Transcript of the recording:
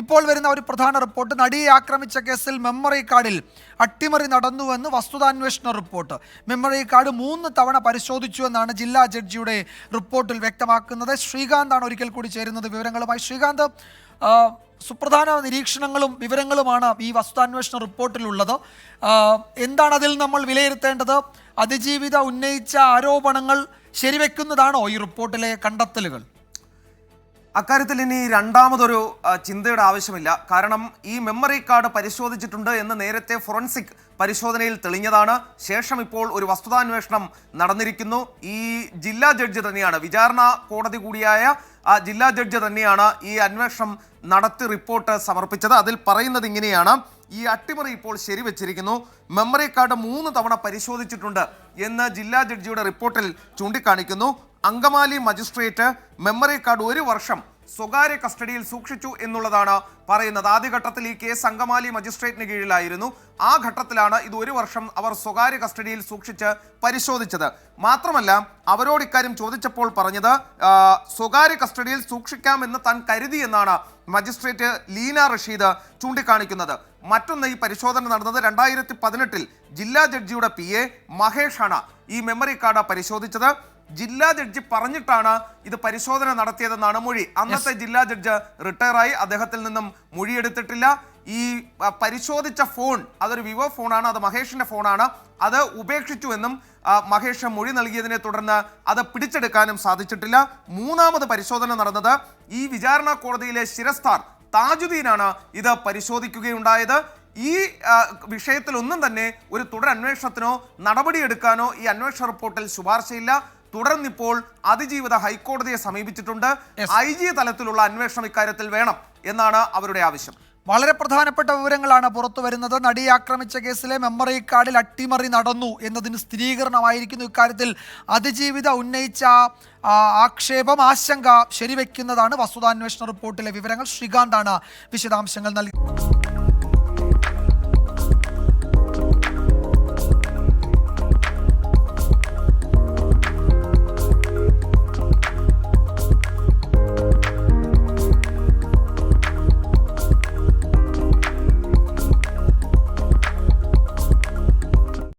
ഇപ്പോൾ വരുന്ന ഒരു പ്രധാന റിപ്പോർട്ട്. നടിയെ ആക്രമിച്ച കേസിൽ മെമ്മറി കാർഡിൽ അട്ടിമറി നടന്നുവെന്ന് വസ്തുതാന്വേഷണ റിപ്പോർട്ട്. മെമ്മറി കാർഡ് മൂന്ന് തവണ പരിശോധിച്ചു എന്നാണ് ജില്ലാ ജഡ്ജിയുടെ റിപ്പോർട്ടിൽ വ്യക്തമാക്കുന്നത്. ശ്രീകാന്താണ് ഒരിക്കൽ കൂടി ചേരുന്നത് വിവരങ്ങളുമായി. ശ്രീകാന്ത് സുപ്രധാന നിരീക്ഷണങ്ങളും വിവരങ്ങളുമാണ് ഈ വസ്തുതാന്വേഷണ റിപ്പോർട്ടിലുള്ളത്. എന്താണ് അതിൽ നമ്മൾ വിലയിരുത്തേണ്ടത്? അതിജീവിത ഉന്നയിച്ച ആരോപണങ്ങൾ ശരിവെക്കുന്നതാണോ ഈ റിപ്പോർട്ടിലെ കണ്ടെത്തലുകൾ? അക്കാര്യത്തിൽ ഇനി രണ്ടാമതൊരു ചിന്തയുടെ ആവശ്യമില്ല. കാരണം ഈ മെമ്മറി കാർഡ് പരിശോധിച്ചിട്ടുണ്ട് എന്ന് നേരത്തെ ഫോറൻസിക് പരിശോധനയിൽ തെളിഞ്ഞതാണ്. ശേഷം ഇപ്പോൾ ഒരു വസ്തുതാന്വേഷണം നടന്നിരിക്കുന്നു. ഈ ജില്ലാ ജഡ്ജി തന്നെയാണ്. വിചാരണ കോടതി കൂടിയായ ആ ജില്ലാ ജഡ്ജി തന്നെയാണ് ഈ അന്വേഷണം നടത്തി റിപ്പോർട്ട് സമർപ്പിച്ചത്. അതിൽ പറയുന്നത് ഇങ്ങനെയാണ്. ഈ അട്ടിമറി ഇപ്പോൾ ശരിവെച്ചിരിക്കുന്നു. മെമ്മറി കാർഡ് മൂന്ന് തവണ പരിശോധിച്ചിട്ടുണ്ട് എന്ന് ജില്ലാ ജഡ്ജിയുടെ റിപ്പോർട്ടിൽ ചൂണ്ടിക്കാണിക്കുന്നു. അങ്കമാലി മജിസ്ട്രേറ്റ് മെമ്മറി കാർഡ് ഒരു വർഷം സ്വകാര്യ കസ്റ്റഡിയിൽ സൂക്ഷിച്ചു എന്നുള്ളതാണ് പറയുന്നത്. ആദ്യഘട്ടത്തിൽ ഈ കേസ് അങ്കമാലി മജിസ്ട്രേറ്റിന് കീഴിലായിരുന്നു. ആ ഘട്ടത്തിലാണ് ഇത് ഒരു വർഷം അവർ സ്വകാര്യ കസ്റ്റഡിയിൽ സൂക്ഷിച്ച് പരിശോധിച്ചത്. മാത്രമല്ല അവരോട് ഇക്കാര്യം ചോദിച്ചപ്പോൾ പറഞ്ഞത് സ്വകാര്യ കസ്റ്റഡിയിൽ സൂക്ഷിക്കാമെന്ന് താൻ കരുതി എന്നാണ് മജിസ്ട്രേറ്റ് ലീന റഷീദ് ചൂണ്ടിക്കാണിക്കുന്നത്. മറ്റൊന്ന് ഈ പരിശോധന നടന്നത് രണ്ടായിരത്തി പതിനെട്ടിൽ ജില്ലാ ജഡ്ജിയുടെ പി എ മഹേഷാണ് ഈ മെമ്മറി കാർഡ് പരിശോധിച്ചത്. ജില്ലാ ജഡ്ജി പറഞ്ഞിട്ടാണ് ഇത് പരിശോധന നടത്തിയതെന്നാണ് മൊഴി. അന്നത്തെ ജില്ലാ ജഡ്ജ് റിട്ടയറായി. അദ്ദേഹത്തിൽ നിന്നും മൊഴിയെടുത്തിട്ടില്ല. ഈ പരിശോധിച്ച ഫോൺ അതൊരു വിവോ ഫോണാണ് അത് മഹേഷിന്റെ ഫോണാണ്. അത് ഉപേക്ഷിച്ചു എന്നും മഹേഷ് മൊഴി നൽകിയതിനെ തുടർന്ന് അത് പിടിച്ചെടുക്കാനും സാധിച്ചിട്ടില്ല. മൂന്നാമത് പരിശോധന നടന്നത് ഈ വിചാരണ കോടതിയിലെ ശിരസ്താർ താജുദ്ദീനാണ് ഇത് പരിശോധിക്കുകയുണ്ടായത്. ഈ വിഷയത്തിൽ ഒന്നും തന്നെ ഒരു തുടർ അന്വേഷണത്തിനോ നടപടിയെടുക്കാനോ ഈ അന്വേഷണ റിപ്പോർട്ടിൽ ശുപാർശയില്ല. തുടർന്നിപ്പോൾ അതിജീവിത ഹൈക്കോടതിയെ സമീപിച്ചിട്ടുണ്ട്. ഐ ജി തലത്തിലുള്ള അന്വേഷണം ഇക്കാര്യത്തിൽ വേണം എന്നാണ് അവരുടെ ആവശ്യം. വളരെ പ്രധാനപ്പെട്ട വിവരങ്ങളാണ് പുറത്തു വരുന്നത്. നടിയെ ആക്രമിച്ച കേസിലെ മെമ്മറി കാർഡിൽ അട്ടിമറി നടന്നു എന്നതിന് സ്ഥിരീകരണമായിരിക്കുന്നു ഇക്കാര്യത്തിൽ. അതിജീവിത ഉന്നയിച്ച ആക്ഷേപം ആശങ്ക ശരിവെക്കുന്നതാണ് വസ്തുതാന്വേഷണ റിപ്പോർട്ടിലെ വിവരങ്ങൾ. ശ്രീകാന്താണ് വിശദാംശങ്ങൾ നൽകി